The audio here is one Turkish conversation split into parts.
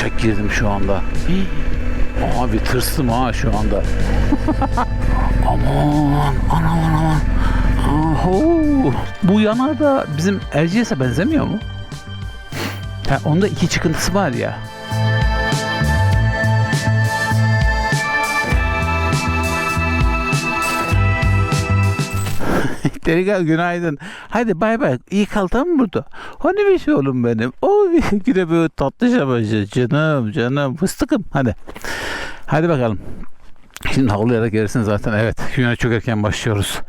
kaçak girdim şu anda. Hii. Abi tırstım ha şu anda. aman aman aman. Aho. Bu yanar da bizim Erciyes'e benzemiyor mu? Ha, onda iki çıkıntısı var ya. Delikanlı günaydın. Hadi bay bay. İyi kal tamam mı burada? Hani bir şey oğlum benim. O güne böyle tatlı şabacı. Canım canım fıstıkım. Hadi. Hadi bakalım. Şimdi havlayarak gelirsin zaten. Evet. Güne çok erken başlıyoruz.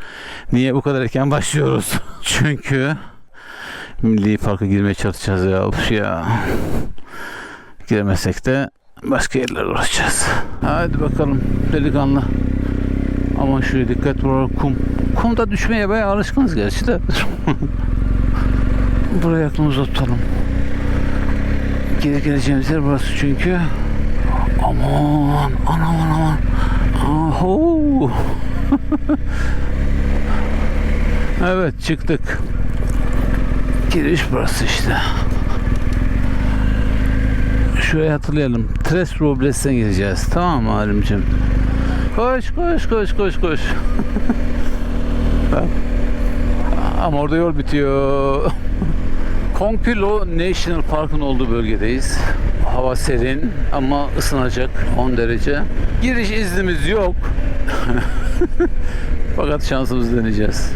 Niye bu kadar erken başlıyoruz? Çünkü Milli Park'a girmeye çalışacağız ya. Of ya. Giremezsek de başka yerlere uğraşacağız. Hadi bakalım delikanlı. Aman şuraya dikkat var kum. Kumda düşmeye bayağı alışkınız gerçi de. Buraya aklımızda tutalım. Geri geleceğimiz yer burası çünkü. Aman aman aman. Aho. evet çıktık. Giriş burası işte. Şuraya hatırlayalım. Tres Robles'ten gireceğiz. Tamam mı Halimciğim? Koş koş koş koş koş. Bak. Ama orada yol bitiyor. Concolo National Park'ın olduğu bölgedeyiz. Hava serin ama ısınacak 10 derece. Giriş iznimiz yok. Fakat şansımızı deneyeceğiz.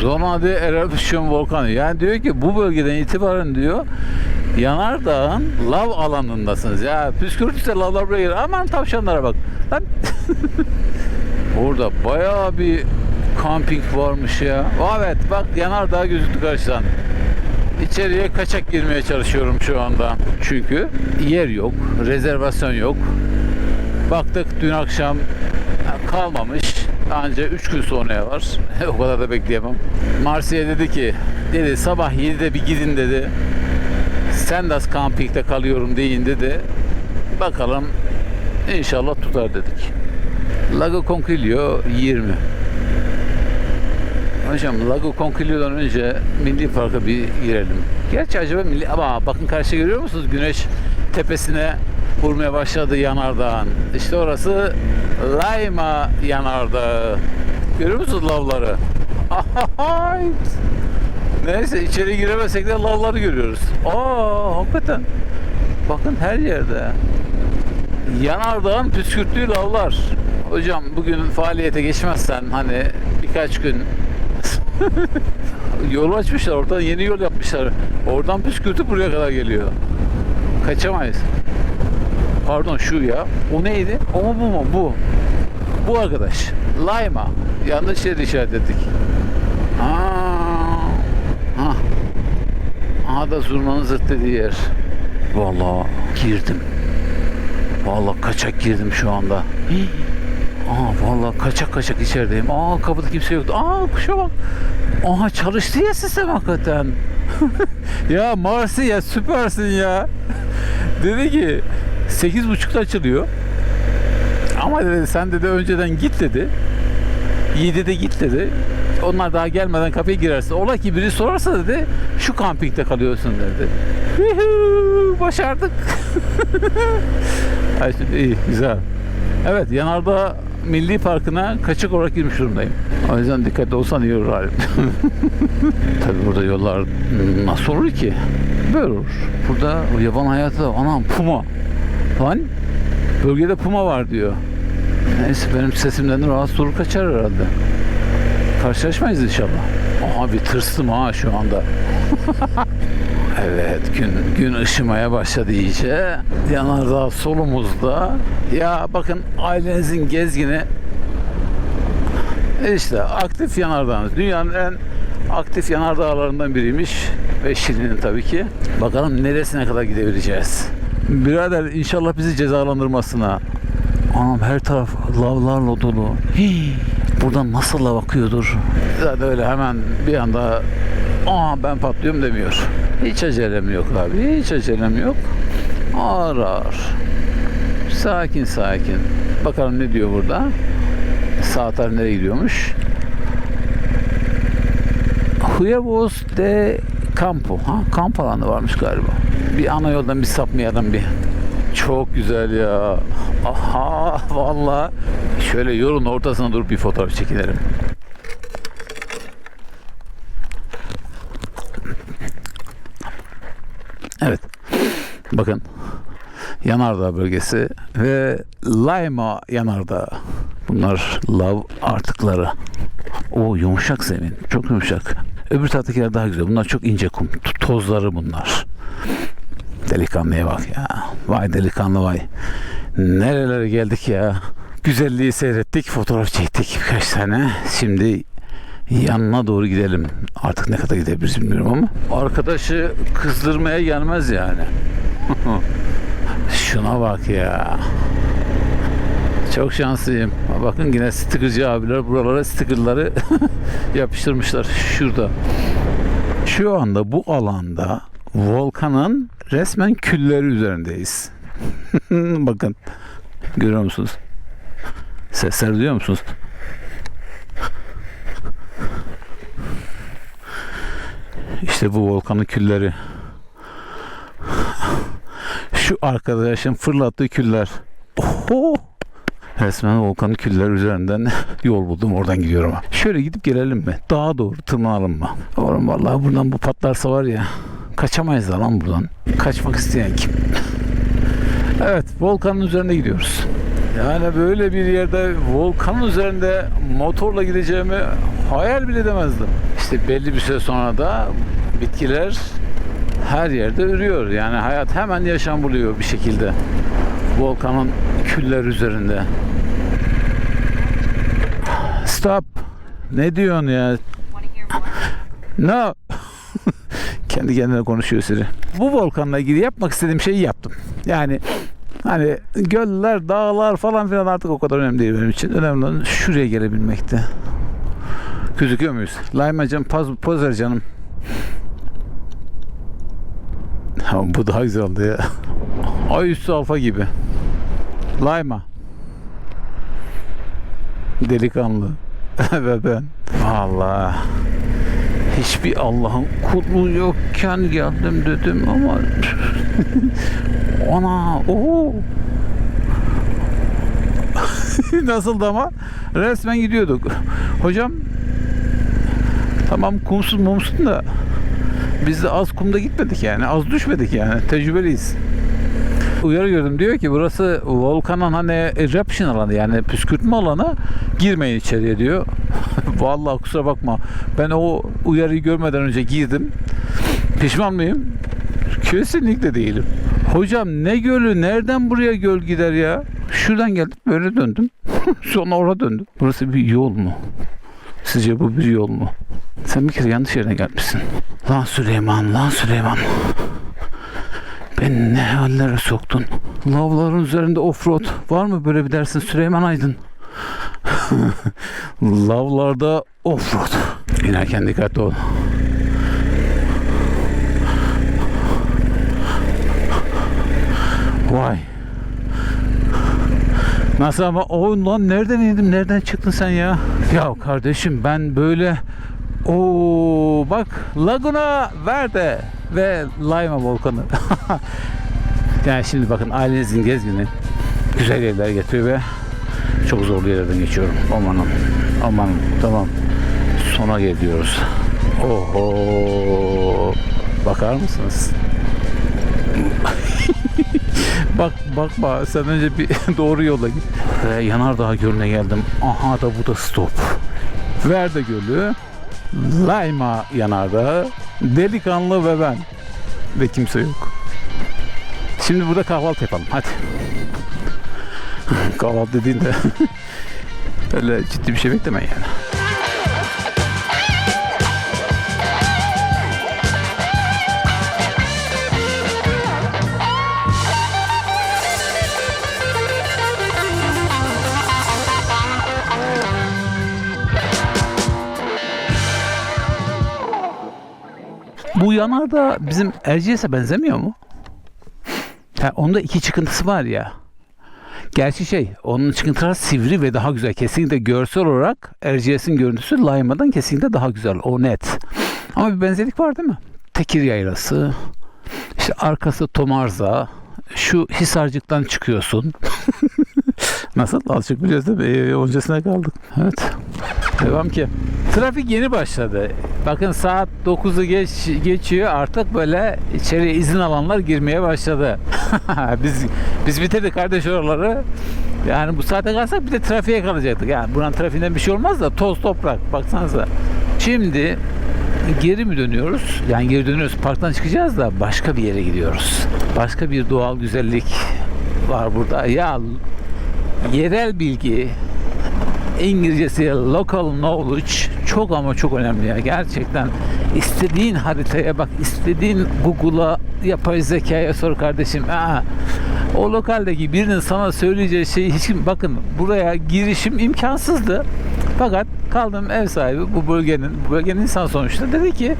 Zonade Eruption Volkanı. Yani diyor ki bu bölgeden itibaren diyor Yanardağ'ın lav alanındasınız. Ya püskürtürse lavlar buraya gelir. Aman tavşanlara bak. Lan. Orada bayağı bir kamping varmış ya. Evet bak Yanardağ gözüktü karşıdan. İçeriye kaçak girmeye çalışıyorum şu anda. Çünkü yer yok, rezervasyon yok. Baktık dün akşam kalmamış. Anca 3 gün sonraya var. o kadar da bekleyemem. Marsiye dedi ki, dedi sabah 7'de bir gidin dedi. Sendas Camping'de kalıyorum deyin dedi. Bakalım inşallah tutar dedik. Lago Conquillo 20. Hocam Lago Conquillo'dan önce Milli Park'a bir girelim. Gerçi acaba milli ama bakın karşıya görüyor musunuz? Güneş tepesine vurmaya başladı yanardağın. İşte orası Laima yanardağı. Görüyor musunuz lavları? Ahay! Neyse içeri giremesek de lavları görüyoruz. Aa hakikaten. Bakın her yerde. Yanardağın püskürttüğü lavlar. Hocam bugün faaliyete geçmezsen hani birkaç gün yol açmışlar oradan yeni yol yapmışlar. Oradan püskürtüp buraya kadar geliyor. Kaçamayız. Pardon şu ya. O neydi? O mu bu mu? Bu. Bu arkadaş. Lima. Yanlış yeri işaret ettik. Aa. Ha. Aha da zurnanın zırt dediği yer. Vallahi girdim. Vallahi kaçak girdim şu anda. Hii. Aa vallahi kaçak kaçak içerideyim. Aa kapıda kimse yoktu. Aa kuşa bak. Aha çalıştı ya sistem hakikaten. ya Marsi ya süpersin ya. dedi ki 8.30'da açılıyor. Ama dedi sen dedi önceden git dedi. 7'de git dedi. Onlar daha gelmeden kapıya girersin. Ola ki biri sorarsa dedi şu kampingde kalıyorsun dedi. Başardık. Ay şimdi iyi güzel. Evet Yanardağ Milli Parkı'na kaçak olarak girmiş durumdayım. O yüzden dikkatli olsan iyi olur halim. Tabii burada yollar nasıl olur ki? Böyle olur. Burada o yaban hayatı da anam puma. Lan bölgede puma var diyor. Neyse benim sesimden rahatsız olur kaçar herhalde. Karşılaşmayız inşallah. Aha bir tırstım ha şu anda. Evet gün gün ışımaya başladı iyice. Yanardağ solumuzda. Ya bakın ailenizin gezgini işte aktif yanardağınız. Dünyanın en aktif yanardağlarından biriymiş. Ve Şili'nin tabii ki. Bakalım neresine kadar gidebileceğiz. Birader inşallah bizi cezalandırmasına. Anam her taraf lavlarla dolu. Hii, buradan nasıl lav akıyordur? Zaten öyle hemen bir anda aa ben patlıyorum demiyor. Hiç acelem yok abi. Hiç acelem yok. Ağır ağır. Sakin sakin. Bakalım ne diyor burada. Saatler nereye gidiyormuş? Huevos de Campo. Ha, kamp alanı varmış galiba. Bir ana yoldan bir sapmayalım bir. Çok güzel ya. Aha vallahi. Şöyle yolun ortasına durup bir fotoğraf çekilelim. Evet. Bakın. Yanardağ bölgesi ve Laima Yanardağ. Bunlar lav artıkları. O yumuşak zemin. Çok yumuşak. Öbür taraftakiler daha güzel. Bunlar çok ince kum. Tozları bunlar. Delikanlıya bak ya. Vay delikanlı vay. Nerelere geldik ya. Güzelliği seyrettik. Fotoğraf çektik birkaç tane. Şimdi yanına doğru gidelim. Artık ne kadar gidebiliriz bilmiyorum ama. Arkadaşı kızdırmaya gelmez yani. Şuna bak ya. Çok şanslıyım. Bakın yine stickerci abiler buralara stickerları yapıştırmışlar. Şurada. Şu anda bu alanda volkanın resmen külleri üzerindeyiz. Bakın. Görüyor musunuz? Sesler duyuyor musunuz? İşte bu volkanın külleri. Şu arkadaşın fırlattığı küller. Oho! Resmen volkanın küller üzerinden yol buldum. Oradan gidiyorum. Şöyle gidip gelelim mi? Dağa doğru tırmanalım mı? Oğlum vallahi buradan bu patlarsa var ya kaçamayız da lan buradan. Kaçmak isteyen kim? Evet, volkanın üzerine gidiyoruz. Yani böyle bir yerde volkanın üzerinde motorla gideceğimi hayal bile edemezdim. İşte belli bir süre sonra da bitkiler her yerde ürüyor. Yani hayat hemen yaşam buluyor bir şekilde. Volkanın küller üzerinde. Stop. Ne diyorsun ya? No. Kendi kendine konuşuyor Siri. Bu volkanla ilgili yapmak istediğim şeyi yaptım. Yani hani göller, dağlar falan filan artık o kadar önemli değil benim için. Önemli olan şuraya gelebilmekti. Gözüküyor muyuz? Laymacım, Paz, Pozer canım. Ha, bu daha güzel oldu ya. Ay üstü alfa gibi. Layma. Delikanlı. Ve ben. Vallahi hiçbir Allah'ın kulu yokken geldim dedim ama ona o nasıldı ama resmen gidiyorduk. Hocam tamam kumsuz mumsun da biz de az kumda gitmedik yani. Az düşmedik yani. Tecrübeliyiz. Uyarı gördüm. Diyor ki burası volkanın hani eruption alanı yani püskürtme alanı. Girmeyin içeriye diyor. Vallahi kusura bakma. Ben o uyarıyı görmeden önce girdim. Pişman mıyım? Kesinlikle değilim. Hocam ne gölü? Nereden buraya göl gider ya? Şuradan geldim böyle döndüm. Sonra oraya döndüm. Burası bir yol mu? Sizce bu bir yol mu? Sen bir kere yanlış yerine gelmişsin. Lan Süleyman, lan Süleyman. Beni ne hallere soktun? Lavların üzerinde offroad. Var mı böyle bir dersin Süleyman Aydın? Lavlarda offroad. İnerken dikkatli ol. Vay. Nasıl ama o lan nereden indim nereden çıktın sen ya? Ya kardeşim ben böyle o bak Laguna Verde ve Laima volkanı. yani şimdi bakın ailenizin gezgini güzel yerler getiriyor ve çok zorlu yerlerden geçiyorum. Amanım. Amanım. Tamam. Sona geliyoruz. Oho. Bakar mısınız? bak bakma sen önce bir doğru yola git. Ve Yanardağ Gölü'ne geldim. Aha da bu da stop. Verde Gölü, Layma Yanardağ, Delikanlı ve ben. Ve kimse yok. Şimdi burada kahvaltı yapalım. Hadi. kahvaltı dediğinde öyle ciddi bir şey bekleme yani. Bu yanardağ bizim Erciyes'e benzemiyor mu? Ha, onda iki çıkıntısı var ya. Gerçi şey, onun çıkıntıları sivri ve daha güzel. Kesinlikle görsel olarak Erciyes'in görüntüsü Layma'dan kesinlikle daha güzel. O net. Ama bir benzerlik var değil mi? Tekir yaylası, İşte arkası Tomarza. Şu Hisarcık'tan çıkıyorsun. Nasıl? Azıcık biliyoruz değil mi? Ee, öncesine kaldık. Evet. Devam ki. Trafik yeni başladı. Bakın saat 9'u geç geçiyor. Artık böyle içeri izin alanlar girmeye başladı. biz biz bitirdik kardeş oraları. Yani bu saate kalsak bir de trafiğe kalacaktık. Yani buranın trafiğinden bir şey olmaz da toz toprak. Baksanıza. Şimdi geri mi dönüyoruz? Yani geri dönüyoruz. Parktan çıkacağız da başka bir yere gidiyoruz. Başka bir doğal güzellik var burada. Ya yerel bilgi, İngilizcesi local knowledge çok ama çok önemli ya. Gerçekten istediğin haritaya bak, istediğin Google'a, yapay zekaya sor kardeşim. Aa, o lokaldeki birinin sana söyleyeceği şeyi hiç bakın buraya girişim imkansızdı. Fakat kaldım ev sahibi bu bölgenin bu bölgenin insan sonuçta dedi ki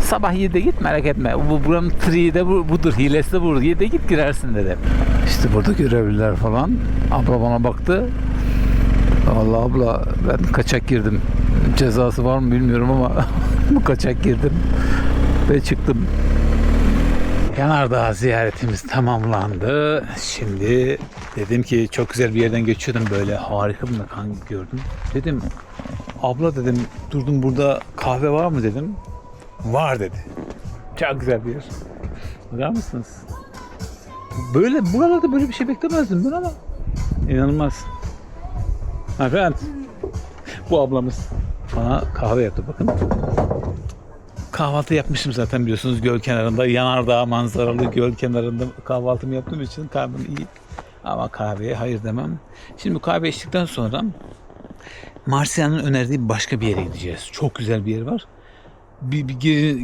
sabah 7'de git merak etme. Bu buranın triği bu, budur, hilesi de budur. 7'de git girersin dedi. İşte burada görevliler falan. Abla bana baktı. Allah abla ben kaçak girdim. Cezası var mı bilmiyorum ama bu kaçak girdim ve çıktım. Yanardağ ziyaretimiz tamamlandı. Şimdi dedim ki çok güzel bir yerden geçiyordum böyle harika bir mekan gördüm. Dedim abla dedim durdum burada kahve var mı dedim. Var dedi. Çok güzel bir yer. Bakar mısınız? Böyle buralarda böyle bir şey beklemezdim ben ama inanılmaz. Efendim bu ablamız bana kahve yaptı bakın. Kahvaltı yapmışım zaten biliyorsunuz göl kenarında. Yanardağ manzaralı göl kenarında kahvaltımı yaptığım için karnım iyi. Ama kahveye hayır demem. Şimdi kahve içtikten sonra Marsilya'nın önerdiği başka bir yere gideceğiz. Çok güzel bir yer var. Bir, bir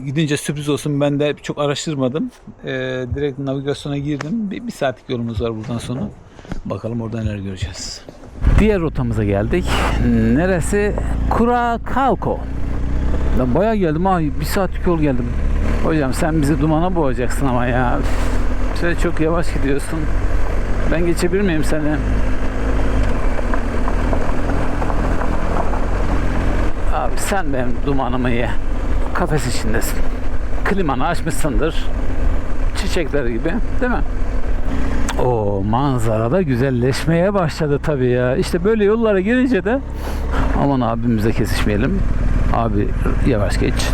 gidince sürpriz olsun ben de çok araştırmadım. Ee, direkt navigasyona girdim. Bir, bir saatlik yolumuz var buradan sonra. Bakalım orada neler göreceğiz. Diğer rotamıza geldik. Neresi? Kurakalko. Ben bayağı geldim ha. Bir saatlik yol geldim. Hocam sen bizi dumana boğacaksın ama ya. Sen çok yavaş gidiyorsun. Ben geçebilir miyim seni? Abi sen benim dumanımı ye. Kafes içindesin. Klimanı açmışsındır. Çiçekler gibi değil mi? O manzara da güzelleşmeye başladı tabii ya. İşte böyle yollara girince de aman abimize kesişmeyelim. Abi yavaş geç.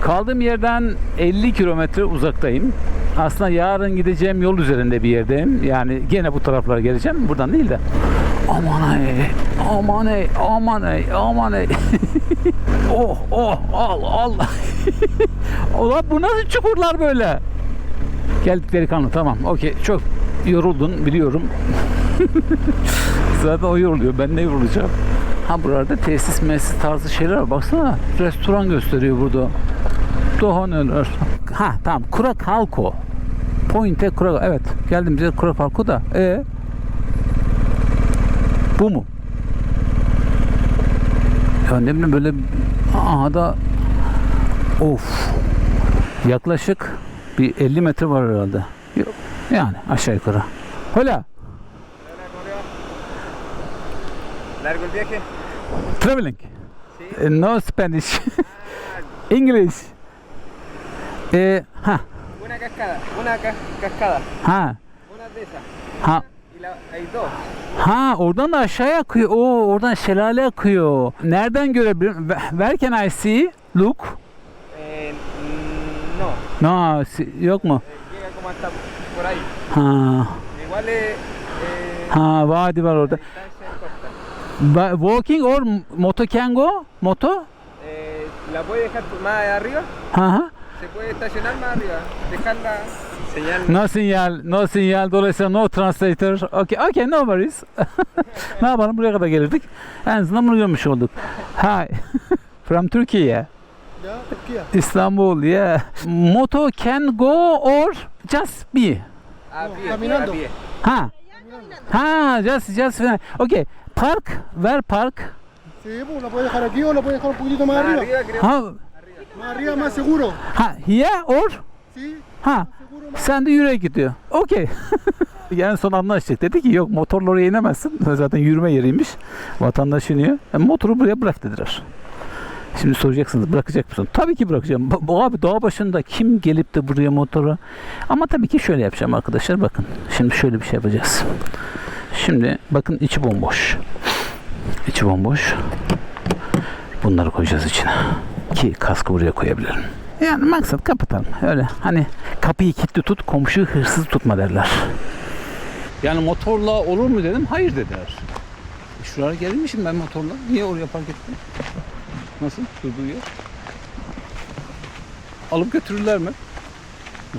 Kaldığım yerden 50 kilometre uzaktayım. Aslında yarın gideceğim yol üzerinde bir yerdeyim. Yani gene bu taraflara geleceğim. Buradan değil de. Aman ey, aman ey, aman ey, aman ey. oh, oh, al, al. Ulan bu nasıl çukurlar böyle? Geldikleri kanlı tamam. Okey. Çok yoruldun biliyorum. Zaten o yoruluyor. Ben ne yorulacağım? Ha buralarda tesis mesis tarzı şeyler var. Baksana restoran gösteriyor burada. Daha neler. Ha tamam. Kurakalko. Pointe Kurak. Evet. Geldim bize Kurakalko da. E bu mu? Ya ne bileyim böyle aha da of yaklaşık bir 50 metre var herhalde. Yok. Yani aşağı yukarı. Hola. ¿Largo el viaje? Traveling. Eh, No Spanish. English. Eh, ha, Una cascada, una ca- cascada, ha, una de esas. ha. Ha oradan da aşağıya akıyor. Oo oradan şelale akıyor. Nereden görebilirim? Where can I see? Look. No, yok mu? llega como hasta por ahí. Ha. Igual es eh, Ha vadi var orada. Ba- Walking or moto can go? Moto? Eh, la puede dejar más arriba, Ha ha. se puede estacionar más arriba, dejarla señal. No sinyal, no sinyal. Dolayısıyla no translator. Okay, okay, no worries. ne yapalım? Buraya kadar gelirdik. En azından bunu görmüş olduk. Hi. From Turkey. Ya Türkiye. Istanbul, yeah. Moto can go or just be? A pie, caminando. Ha. Ha, just, just. Okay. Park, where park? Sí, pues la puedes dejar aquí o la puedes dejar un poquito más arriba. arriba creo. Ha, Más arriba, más seguro. ha, here or? Sí, Ha. Sen de yürüyerek gidiyor. Okey. en son anlaştık. Dedi ki yok motorla oraya inemezsin. Zaten yürüme yeriymiş. Vatandaş iniyor. E, motoru buraya bırak dediler. Şimdi soracaksınız bırakacak mısın? Tabii ki bırakacağım. Bu- abi dağ başında kim gelip de buraya motora? Ama tabii ki şöyle yapacağım arkadaşlar bakın. Şimdi şöyle bir şey yapacağız. Şimdi bakın içi bomboş. İçi bomboş. Bunları koyacağız içine. Ki kaskı buraya koyabilirim. Yani maksat kapatalım. Öyle hani kapıyı kilitli tut, komşuyu hırsız tutma derler. Yani motorla olur mu dedim. Hayır dediler. Şuraya gelmişim ben motorla. Niye oraya park ettim? Nasıl? Durduğu yer. Alıp götürürler mi?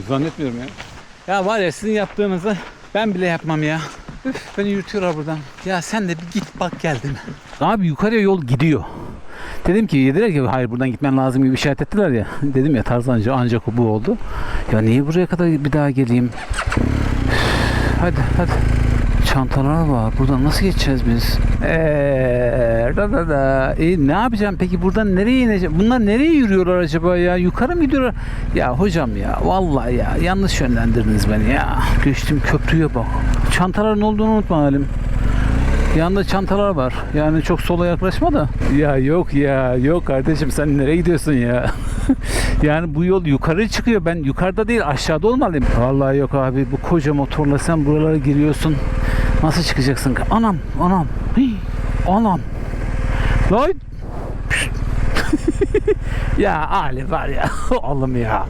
Zannetmiyorum ya. Ya var ya sizin yaptığınızı ben bile yapmam ya. Üf, beni yürütüyorlar buradan. Ya sen de bir git bak geldi mi? Abi yukarıya yol gidiyor. Dedim ki dediler ki hayır buradan gitmen lazım gibi işaret ettiler ya. Dedim ya Tarzanca ancak bu oldu. Ya niye buraya kadar bir daha geleyim? Hadi hadi. Çantalar var. Buradan nasıl geçeceğiz biz? Eee da da da. E, ne yapacağım peki buradan nereye ineceğim? Bunlar nereye yürüyorlar acaba ya? Yukarı mı gidiyorlar? Ya hocam ya vallahi ya yanlış yönlendirdiniz beni ya. Geçtim köprüye bak. Çantaların olduğunu unutma halim. Yanında çantalar var. Yani çok sola yaklaşma da. Ya yok ya yok kardeşim sen nereye gidiyorsun ya? yani bu yol yukarı çıkıyor. Ben yukarıda değil aşağıda olmalıyım. Vallahi yok abi bu koca motorla sen buralara giriyorsun. Nasıl çıkacaksın? Anam anam. Hii, anam. Lan. Ya Ali var ya. Oğlum ya.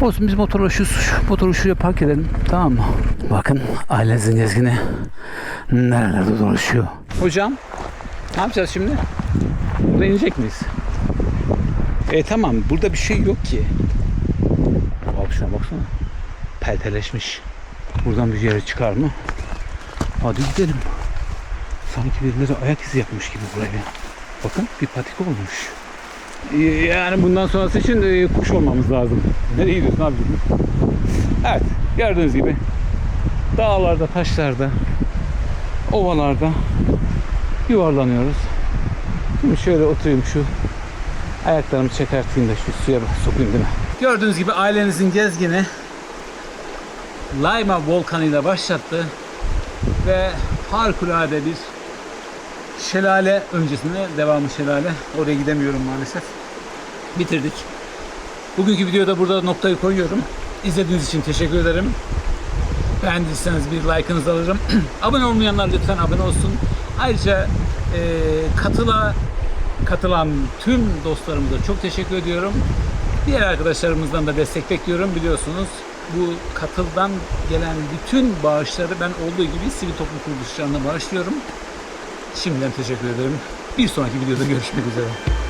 Olsun biz motoru şu, şu motoru şuraya park edelim. Tamam mı? Bakın ailenizin gezgini nerelerde dolaşıyor. Hocam ne yapacağız şimdi? Burada inecek miyiz? E tamam burada bir şey yok ki. Abi şuna baksana. Pelteleşmiş. Buradan bir yere çıkar mı? Hadi gidelim. Sanki birileri ayak izi yapmış gibi buraya. Bakın bir patik olmuş. Ee, Yani bundan sonrası için e, kuş olmamız lazım. Nereye gidiyorsun abi? Evet gördüğünüz gibi dağlarda, taşlarda, ovalarda yuvarlanıyoruz. Şimdi şöyle oturayım şu ayaklarımı çekerteyim de şu suya sokayım değil mi? Gördüğünüz gibi ailenizin gezgini Laima volkanıyla başlattı ve harikulade bir şelale öncesinde devamı şelale. Oraya gidemiyorum maalesef. Bitirdik. Bugünkü videoda burada noktayı koyuyorum. İzlediğiniz için teşekkür ederim. Beğendiyseniz bir like'ınızı alırım. abone olmayanlar lütfen abone olsun. Ayrıca e, katıla katılan tüm dostlarımıza çok teşekkür ediyorum. Diğer arkadaşlarımızdan da destek bekliyorum biliyorsunuz. Bu katıldan gelen bütün bağışları ben olduğu gibi sivil toplum kuruluşlarına bağışlıyorum. Şimdiden teşekkür ederim. Bir sonraki videoda görüşmek üzere.